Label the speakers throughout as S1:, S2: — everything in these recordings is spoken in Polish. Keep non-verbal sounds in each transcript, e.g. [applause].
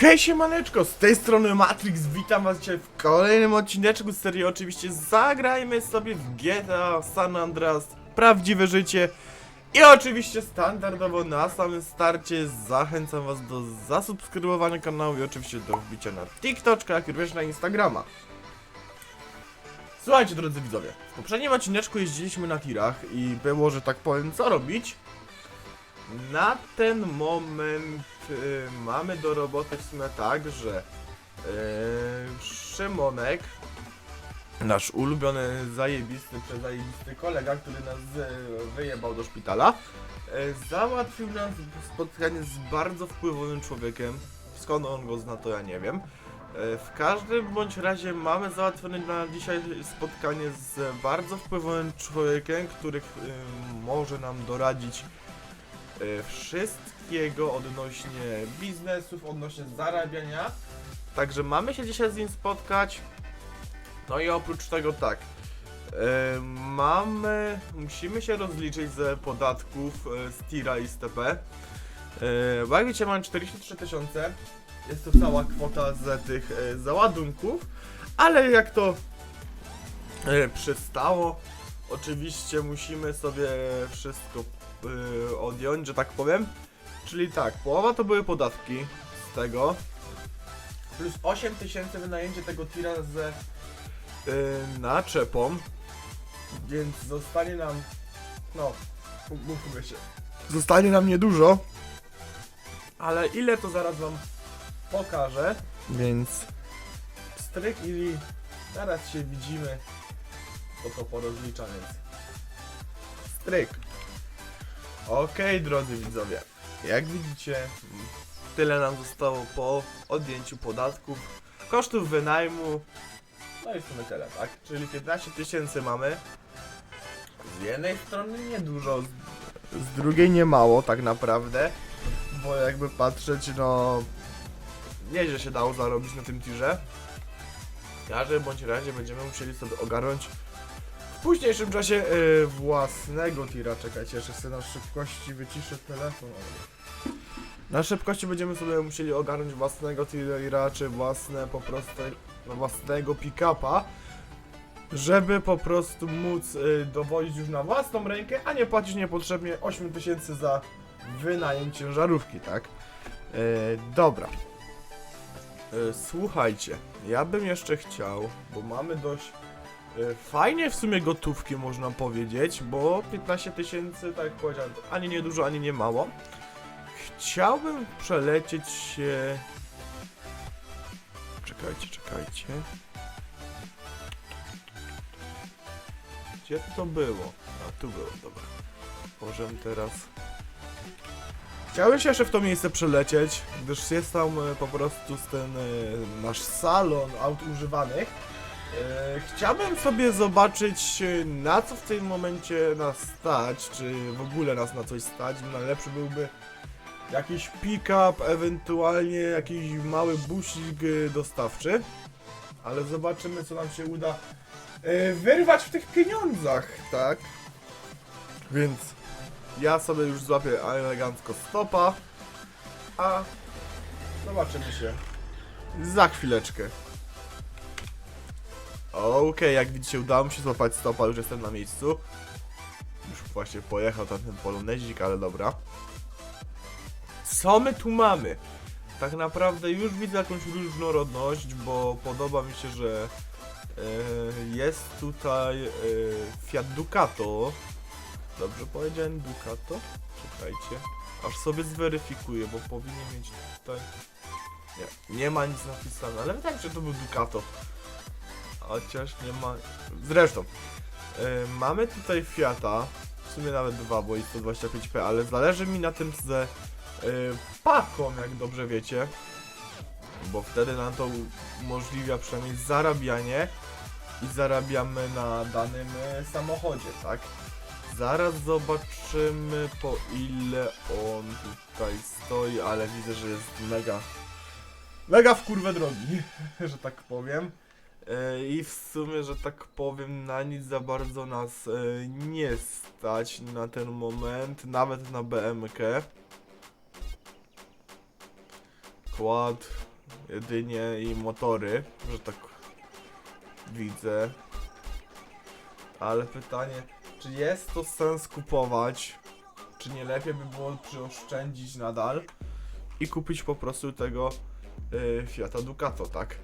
S1: Hej siemaneczko, z tej strony Matrix, witam was dzisiaj w kolejnym odcineczku serii. Oczywiście Zagrajmy sobie w GTA San Andreas Prawdziwe Życie. I oczywiście standardowo na samym starcie zachęcam was do zasubskrybowania kanału i oczywiście do wbicia na TikToczka, jak również na Instagrama. Słuchajcie drodzy widzowie, w poprzednim odcineczku jeździliśmy na tirach i było, że tak powiem, co robić na ten moment y, mamy do roboty w sumie tak, że y, Szymonek, nasz ulubiony, zajebisty, przezajebisty kolega, który nas y, wyjebał do szpitala, y, załatwił nam spotkanie z bardzo wpływowym człowiekiem. Skąd on go zna, to ja nie wiem. Y, W każdym bądź razie mamy załatwione na dzisiaj spotkanie z bardzo wpływowym człowiekiem, który y, może nam doradzić wszystkiego odnośnie biznesów, odnośnie zarabiania. Także mamy się dzisiaj z nim spotkać. No i oprócz tego tak. e, mamy. Musimy się rozliczyć ze podatków e, z tira i z TP. E, bo jak wiecie, mam 43 tysiące. Jest to cała kwota z tych e, załadunków. Ale jak to e, przystało, oczywiście musimy sobie wszystko y, odjąć, że tak powiem. Czyli tak, połowa to były podatki z tego. Plus 8 tysięcy wynajęcie tego tira z y, naczepą. Więc zostanie nam. No, mówmy się. Zostanie nam niedużo. Ale ile to zaraz wam pokażę. Więc stryk i zaraz się widzimy. To to porozlicza, więc stryk. Okej, drodzy widzowie, jak widzicie, tyle nam zostało po odjęciu podatków, kosztów wynajmu, no i w sumie tyle, tak? Czyli 15 tysięcy mamy. Z jednej strony niedużo, z, z drugiej nie mało tak naprawdę, bo jakby patrzeć, no nieźle się dało zarobić na tym tirze. W każdym bądź razie będziemy musieli sobie ogarnąć w późniejszym czasie e, własnego tira. Czekajcie, jeszcze sobie na szybkości wyciszę telefon. Na szybkości będziemy sobie musieli ogarnąć własnego tira, czy własne po prostu własnego pick-upa, żeby po prostu móc e, dowozić już na własną rękę, a nie płacić niepotrzebnie 8000 za wynajem ciężarówki, tak? E, dobra. Słuchajcie, ja bym jeszcze chciał, bo mamy dość Fajnie w sumie gotówki można powiedzieć, bo 15 tysięcy, tak jak powiedziałem, ani nie dużo, ani nie mało. Chciałbym przelecieć się... Czekajcie, czekajcie. Gdzie to było? A tu było, dobra. Możemy teraz... Chciałbym się jeszcze w to miejsce przelecieć, gdyż jest tam e, po prostu ten e, nasz salon aut używanych. E, Chciałbym sobie zobaczyć, na co w tym momencie nas stać, czy w ogóle nas na coś stać. Najlepszy byłby jakiś pick-up, ewentualnie jakiś mały busik e, dostawczy. Ale zobaczymy, co nam się uda e, wyrwać w tych pieniądzach, tak? Więc ja sobie już złapię elegancko stopa, a zobaczymy się za chwileczkę. Okej, jak widzicie udało mi się złapać stopa, już jestem na miejscu. Już właśnie pojechał tam ten polonezik, ale dobra. Co my tu mamy? Tak naprawdę już widzę jakąś różnorodność, bo podoba mi się, że e, jest tutaj e, Fiat Ducato. Dobrze powiedziałem Ducato? Czekajcie. Aż sobie zweryfikuję, bo powinien mieć tutaj... Nie, nie ma nic napisane, ale wydaje mi się, że to był Ducato. Chociaż nie ma. Zresztą, e, mamy tutaj Fiata, w sumie nawet dwa, bo jest 125p, ale zależy mi na tym z e, paką, jak dobrze wiecie, bo wtedy nam to umożliwia przynajmniej zarabianie i zarabiamy na danym e, samochodzie, tak? Zaraz zobaczymy po ile on tutaj stoi, ale widzę, że jest mega, mega w kurwę drogi, [laughs] że tak powiem. E, I w sumie, że tak powiem, na nic za bardzo nas e, nie stać na ten moment, nawet na BMK. Quad, jedynie i motory, że tak widzę. Ale pytanie, czy jest to sens kupować? Czy nie lepiej by było przyoszczędzić nadal i kupić po prostu tego yy, Fiata Ducato, tak?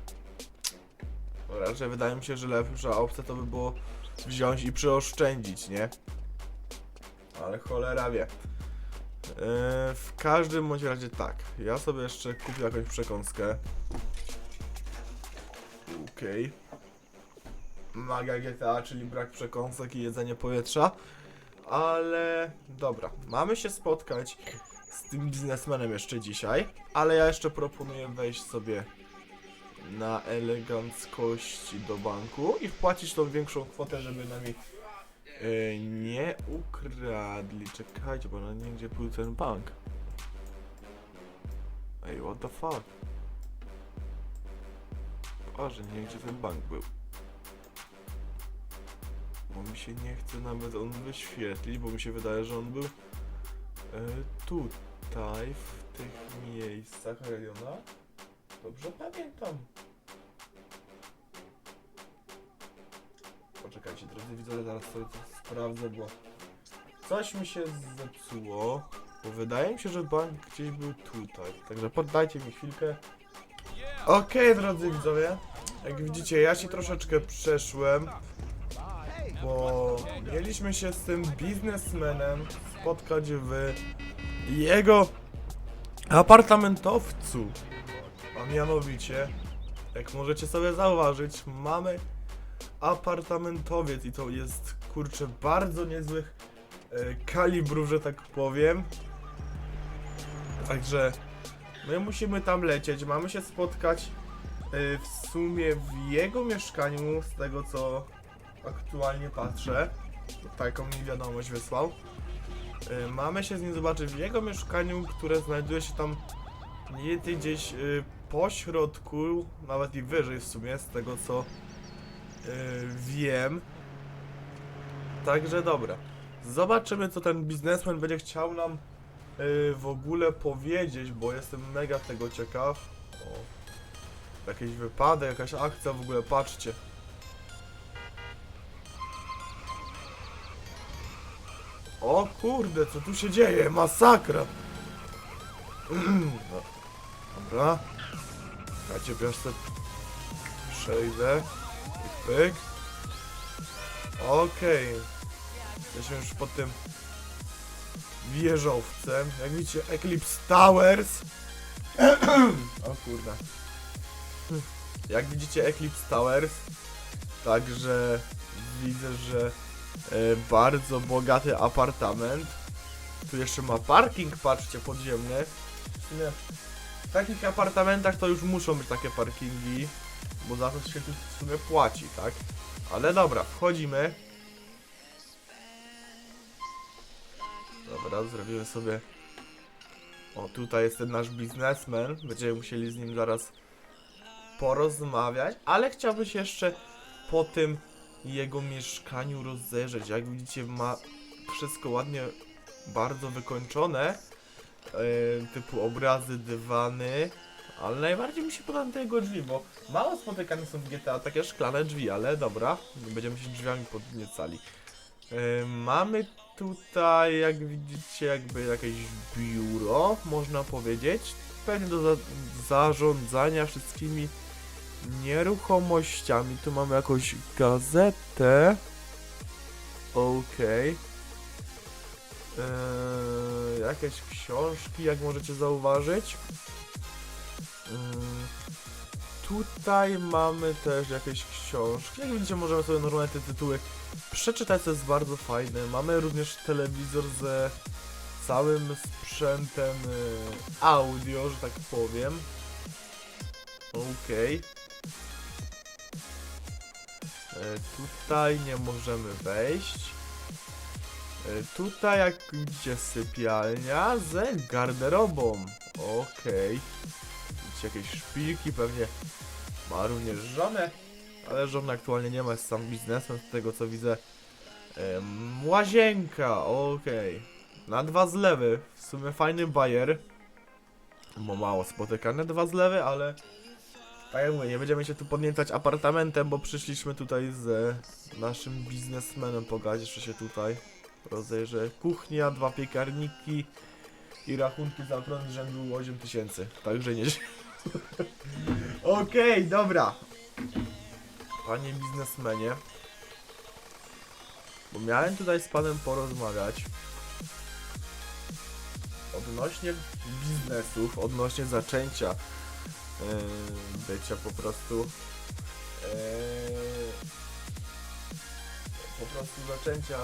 S1: Raczej wydaje mi się, że lepsza opcja to by było wziąć i przyoszczędzić, nie? Ale cholera wie. Yy, w każdym bądź razie tak. Ja sobie jeszcze kupię jakąś przekąskę. Okej. Magia GTA, czyli brak przekąsek i jedzenie powietrza. Ale dobra, mamy się spotkać z tym biznesmenem jeszcze dzisiaj. Ale ja jeszcze proponuję wejść sobie na eleganckości do banku i wpłacić tą większą kwotę, żeby nami e, nie ukradli. Czekajcie, bo no nie gdzie był ten bank. Ej, what the fuck? Boże, nie wiem, gdzie ten bank był. Bo mi się nie chce nawet on wyświetlić, bo mi się wydaje, że on był e, tutaj, w tych miejscach Reliona. Dobrze pamiętam. Poczekajcie, drodzy widzowie, zaraz sobie to sprawdzę, bo coś mi się zepsuło. Bo wydaje mi się, że bank gdzieś był tutaj. Także poddajcie mi chwilkę. Okej, drodzy widzowie. Jak widzicie, ja się troszeczkę przeszłem. Bo mieliśmy się z tym biznesmenem spotkać w jego apartamentowcu. Mianowicie, jak możecie sobie zauważyć, mamy apartamentowiec i to jest kurczę bardzo niezłych e, kalibrów, że tak powiem. Także my musimy tam lecieć, mamy się spotkać e, w sumie w jego mieszkaniu, z tego co aktualnie patrzę. Taką mi wiadomość wysłał. E, Mamy się z nim zobaczyć w jego mieszkaniu, które znajduje się tam mniej gdzieś y, po środku, nawet i wyżej w sumie, z tego co y, wiem. Także dobra. Zobaczymy, co ten biznesmen będzie chciał nam y, w ogóle powiedzieć, bo jestem mega tego ciekaw. O, jakiś wypadek, jakaś akcja w ogóle, patrzcie. O kurde, co tu się dzieje? Masakra! [clears throat] Dobra. Cię wiosce przejdę. Pyk, pyk. Okej. Jesteśmy już pod tym wieżowcem. Jak widzicie, Eclipse Towers. [clears throat] o kurde. Jak widzicie, Eclipse Towers. Także widzę, że e, bardzo bogaty apartament. Tu jeszcze ma parking, patrzcie, podziemny. W takich apartamentach to już muszą być takie parkingi, bo za to się tu w sumie płaci, tak? Ale dobra, wchodzimy. Dobra, zrobimy sobie... O, tutaj jest ten nasz biznesmen. Będziemy musieli z nim zaraz porozmawiać, ale chciałbym się jeszcze po tym jego mieszkaniu rozejrzeć. Jak widzicie, ma wszystko ładnie, bardzo wykończone. E, typu obrazy, dywany. Ale najbardziej mi się podobają te jego drzwi, bo mało spotykane są w GTA takie szklane drzwi, ale dobra, będziemy się drzwiami podniecali. E, mamy tutaj, jak widzicie, jakby jakieś biuro, można powiedzieć. Pewnie do za zarządzania wszystkimi nieruchomościami. Tu mamy jakąś gazetę. Okej. Eee, jakieś książki, jak możecie zauważyć. Eee, tutaj mamy też jakieś książki. Jak widzicie, możemy sobie normalnie te tytuły przeczytać, co jest bardzo fajne. Mamy również telewizor ze całym sprzętem e, audio, że tak powiem. Okej. E, Tutaj nie możemy wejść. Tutaj jak widzicie sypialnia z garderobą. Okej. Widzicie jakieś szpilki, pewnie ma również żonę. Ale żony aktualnie nie ma, jest sam biznesem z tego co widzę. Łazienka, okej. Na dwa zlewy, w sumie fajny bajer. bo mało spotykane dwa zlewy, ale tak jak mówię, nie będziemy się tu podniecać apartamentem, bo przyszliśmy tutaj z naszym biznesmenem pogadać, jeszcze się tutaj rozejrzę. Kuchnia, dwa piekarniki i rachunki za prąd rzędu 8 tysięcy, także nie... [laughs] Okej, dobra. Panie biznesmenie, bo miałem tutaj z panem porozmawiać odnośnie biznesów, odnośnie zaczęcia yy, bycia po prostu yy, prostu zaczęcia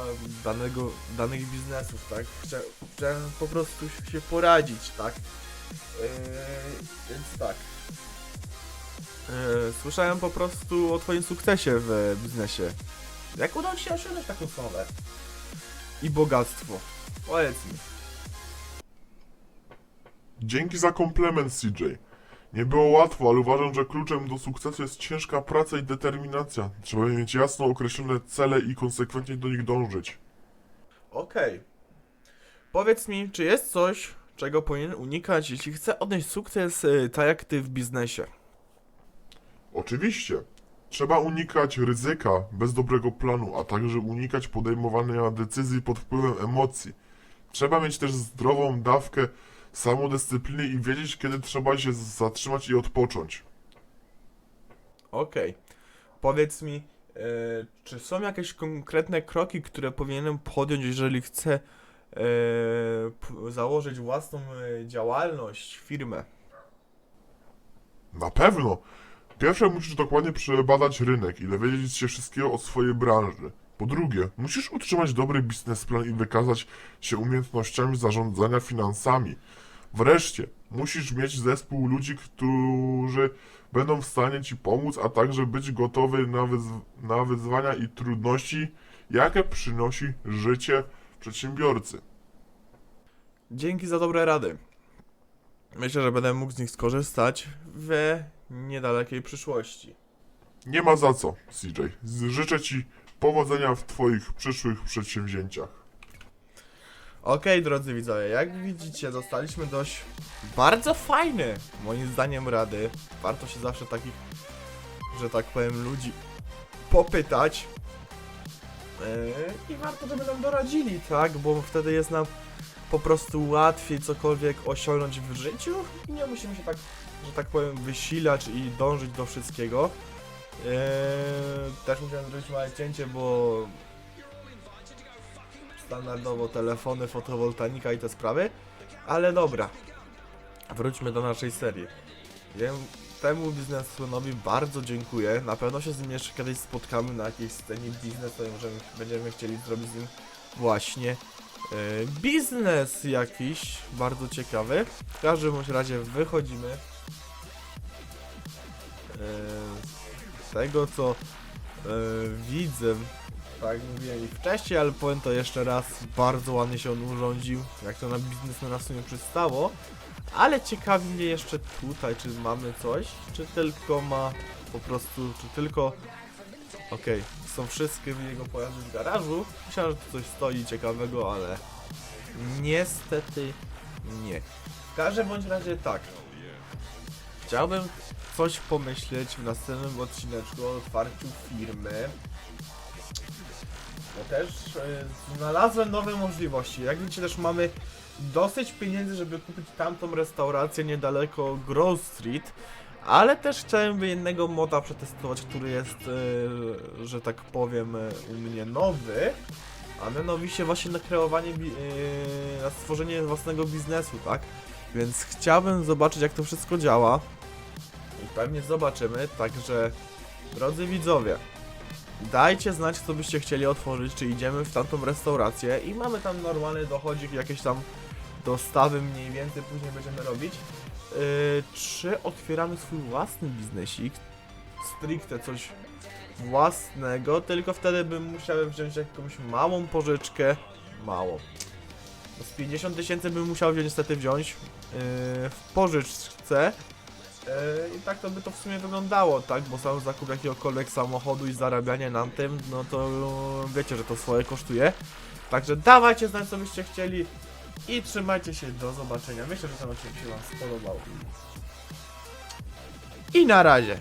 S1: danego, danych biznesów, tak? Chcia, chciałem po prostu się poradzić, tak? Yy, więc tak. Yy, słyszałem po prostu o twoim sukcesie w biznesie. Jak udało ci się osiągnąć taką sławę? I bogactwo. Powiedz mi.
S2: Dzięki za komplement, CJ. Nie było łatwo, ale uważam, że kluczem do sukcesu jest ciężka praca i determinacja. Trzeba mieć jasno określone cele i konsekwentnie do nich dążyć.
S1: Okej. Powiedz mi, czy jest coś, czego powinien unikać, jeśli chce odnieść sukces, y, tak jak ty w biznesie?
S2: Oczywiście. Trzeba unikać ryzyka bez dobrego planu, a także unikać podejmowania decyzji pod wpływem emocji. Trzeba mieć też zdrową dawkę samodyscypliny i wiedzieć, kiedy trzeba się zatrzymać i odpocząć.
S1: Okej. Powiedz mi, y, czy są jakieś konkretne kroki, które powinienem podjąć, jeżeli chcę p- założyć własną y, działalność, firmę?
S2: Na pewno. Pierwsze musisz dokładnie przebadać rynek i dowiedzieć się wszystkiego o swojej branży. Po drugie, musisz utrzymać dobry biznesplan i wykazać się umiejętnościami zarządzania finansami. Wreszcie, musisz mieć zespół ludzi, którzy będą w stanie ci pomóc, a także być gotowy na, wyzw- na wyzwania i trudności, jakie przynosi życie przedsiębiorcy.
S1: Dzięki za dobre rady. Myślę, że będę mógł z nich skorzystać w niedalekiej przyszłości.
S2: Nie ma za co, CJ. Życzę ci powodzenia w twoich przyszłych przedsięwzięciach.
S1: Okej, drodzy widzowie, jak widzicie, dostaliśmy dość bardzo fajne, moim zdaniem, rady. Warto się zawsze takich, że tak powiem, ludzi popytać. Yy, I warto, żeby nam doradzili, tak? Bo wtedy jest nam po prostu łatwiej cokolwiek osiągnąć w życiu i nie musimy się tak, że tak powiem, wysilać i dążyć do wszystkiego. Yy, też musiałem zrobić małe cięcie, bo standardowo telefony, fotowoltaika i te sprawy. Ale dobra, wróćmy do naszej serii. Ja temu biznesmenowi bardzo dziękuję. Na pewno się z nim jeszcze kiedyś spotkamy na jakiejś scenie biznesowej. Możemy, będziemy chcieli zrobić z nim właśnie e, biznes jakiś bardzo ciekawy. W każdym razie wychodzimy e, z tego co e, widzę tak mówiłem i wcześniej, ale powiem to jeszcze raz, bardzo ładnie się on urządził, jak to na biznesmena w sumie przystało. Ale ciekawi mnie jeszcze tutaj, czy mamy coś, czy tylko ma po prostu, czy tylko... Okej, są wszystkie jego pojazdy w garażu. Myślałem, że tu coś stoi ciekawego, ale niestety nie. W każdym bądź razie tak. Chciałbym coś pomyśleć w następnym odcineczku o otwarciu firmy. Też e, znalazłem nowe możliwości. Jak widzicie też mamy dosyć pieniędzy, żeby kupić tamtą restaurację niedaleko Grove Street. Ale też chciałem by jednego moda przetestować, który jest, e, że tak powiem, e, u mnie nowy. A mianowicie właśnie na kreowanie, na stworzenie własnego biznesu, tak? Więc chciałbym zobaczyć jak to wszystko działa. I pewnie zobaczymy, także drodzy widzowie, Dajcie znać, co byście chcieli otworzyć, czy idziemy w tamtą restaurację i mamy tam normalny dochodzik, jakieś tam dostawy mniej więcej później będziemy robić. Yy, czy otwieramy swój własny biznesik? Stricte coś własnego, tylko wtedy bym musiał wziąć jakąś małą pożyczkę. Małą. No z 50 tysięcy bym musiał wziąć, niestety wziąć yy, w pożyczce. Yy, I tak to by to w sumie wyglądało, tak? Bo sam zakup jakiegokolwiek samochodu i zarabianie na tym, no to wiecie, że to swoje kosztuje. Także dawajcie znać, co byście chcieli I trzymajcie się, do zobaczenia. Myślę, że ten odcinek się wam spodobał. I na razie.